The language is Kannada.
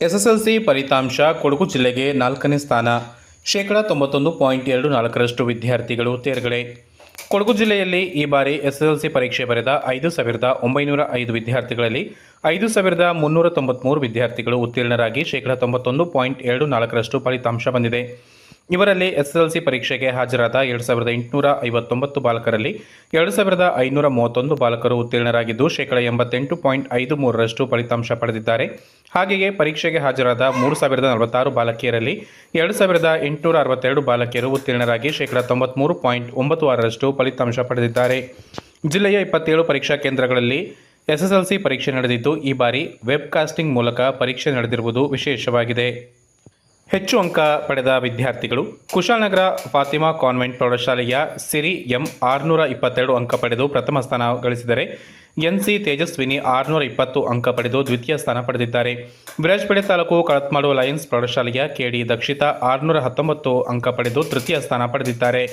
ಎಸ್ಎಸ್ಎಲ್ಸಿ ಫಲಿತಾಂಶ ಕೊಡಗು ಜಿಲ್ಲೆಗೆ ನಾಲ್ಕನೇ ಸ್ಥಾನ. ಶೇಕಡ ತೊಂಬತ್ತೊಂದು ಪಾಯಿಂಟ್ ಎರಡು ನಾಲ್ಕರಷ್ಟು ವಿದ್ಯಾರ್ಥಿಗಳು ತೇರ್ಗಡೆ. ಕೊಡಗು ಜಿಲ್ಲೆಯಲ್ಲಿ ಈ ಬಾರಿ ಎಸ್ಎಸ್ಎಲ್ಸಿ ಪರೀಕ್ಷೆ ಬರೆದ ಐದು ಸಾವಿರದ ಒಂಬೈನೂರ ಐದು ವಿದ್ಯಾರ್ಥಿಗಳಲ್ಲಿ ಐದು ಸಾವಿರದ ಮುನ್ನೂರ ತೊಂಬತ್ಮೂರು ವಿದ್ಯಾರ್ಥಿಗಳು ಉತ್ತೀರ್ಣರಾಗಿ ಶೇಕಡ ತೊಂಬತ್ತೊಂದು ಪಾಯಿಂಟ್ ಎರಡು ನಾಲ್ಕರಷ್ಟು ಫಲಿತಾಂಶ ಬಂದಿದೆ. ಇವರಲ್ಲಿ ಎಸ್ಎಸ್ಎಲ್ಸಿ ಪರೀಕ್ಷೆಗೆ ಹಾಜರಾದ ಎರಡು ಸಾವಿರದ ಎಂಟುನೂರ ಐವತ್ತೊಂಬತ್ತು ಬಾಲಕರಲ್ಲಿ ಎರಡು ಸಾವಿರದ ಐನೂರ ಮೂವತ್ತೊಂದು ಬಾಲಕರು ಉತ್ತೀರ್ಣರಾಗಿದ್ದು ಶೇಕಡ ಎಂಬತ್ತೆಂಟು ಪಾಯಿಂಟ್ ಐದು ಮೂರರಷ್ಟು ಫಲಿತಾಂಶ ಪಡೆದಿದ್ದಾರೆ. ಹಾಗೆಯೇ ಪರೀಕ್ಷೆಗೆ ಹಾಜರಾದ ಮೂರು ಸಾವಿರದ ನಲವತ್ತಾರು ಬಾಲಕಿಯರಲ್ಲಿ ಎರಡು ಸಾವಿರದ ಎಂಟುನೂರ ಅರವತ್ತೆರಡು ಬಾಲಕಿಯರು ಉತ್ತೀರ್ಣರಾಗಿ ಶೇಕಡ ತೊಂಬತ್ತ್ಮೂರು ಪಾಯಿಂಟ್ ಒಂಬತ್ತು ಆರರಷ್ಟು ಫಲಿತಾಂಶ ಪಡೆದಿದ್ದಾರೆ. ಜಿಲ್ಲೆಯ ಇಪ್ಪತ್ತೇಳು ಪರೀಕ್ಷಾ ಕೇಂದ್ರಗಳಲ್ಲಿ ಎಸ್ಎಸ್ಎಲ್ಸಿ ಪರೀಕ್ಷೆ ನಡೆದಿದ್ದು, ಈ ಬಾರಿ ವೆಬ್ ಕಾಸ್ಟಿಂಗ್ ಮೂಲಕ ಪರೀಕ್ಷೆ ನಡೆದಿರುವುದು ವಿಶೇಷವಾಗಿದೆ. ಹೆಚ್ಚು ಅಂಕ ಪಡೆದ ವಿದ್ಯಾರ್ಥಿಗಳು ಕುಶಾಲನಗರ ಫಾತಿಮಾ ಕಾನ್ವೆಂಟ್ ಪ್ರೌಢಶಾಲೆಯ ಸಿರಿ ಎಂ ಆರುನೂರ ಇಪ್ಪತ್ತೆರಡು ಅಂಕ ಪಡೆದು ಪ್ರಥಮ ಸ್ಥಾನ ಗಳಿಸಿದರೆ ಎನ್ ಸಿ ತೇಜಸ್ವಿನಿ ಆರುನೂರ ಇಪ್ಪತ್ತು ಅಂಕ ಪಡೆದು ದ್ವಿತೀಯ ಸ್ಥಾನ ಪಡೆದಿದ್ದಾರೆ. ವಿರಾಜಪೇಟೆ ತಾಲೂಕು ಕಳತ್ಮಾಡು ಲಯನ್ಸ್ ಪ್ರೌಢಶಾಲೆಯ ಕೆಡಿ ದಕ್ಷಿತಾ ಆರುನೂರ ಹತ್ತೊಂಬತ್ತು ಅಂಕ ಪಡೆದು ತೃತೀಯ ಸ್ಥಾನ ಪಡೆದಿದ್ದಾರೆ.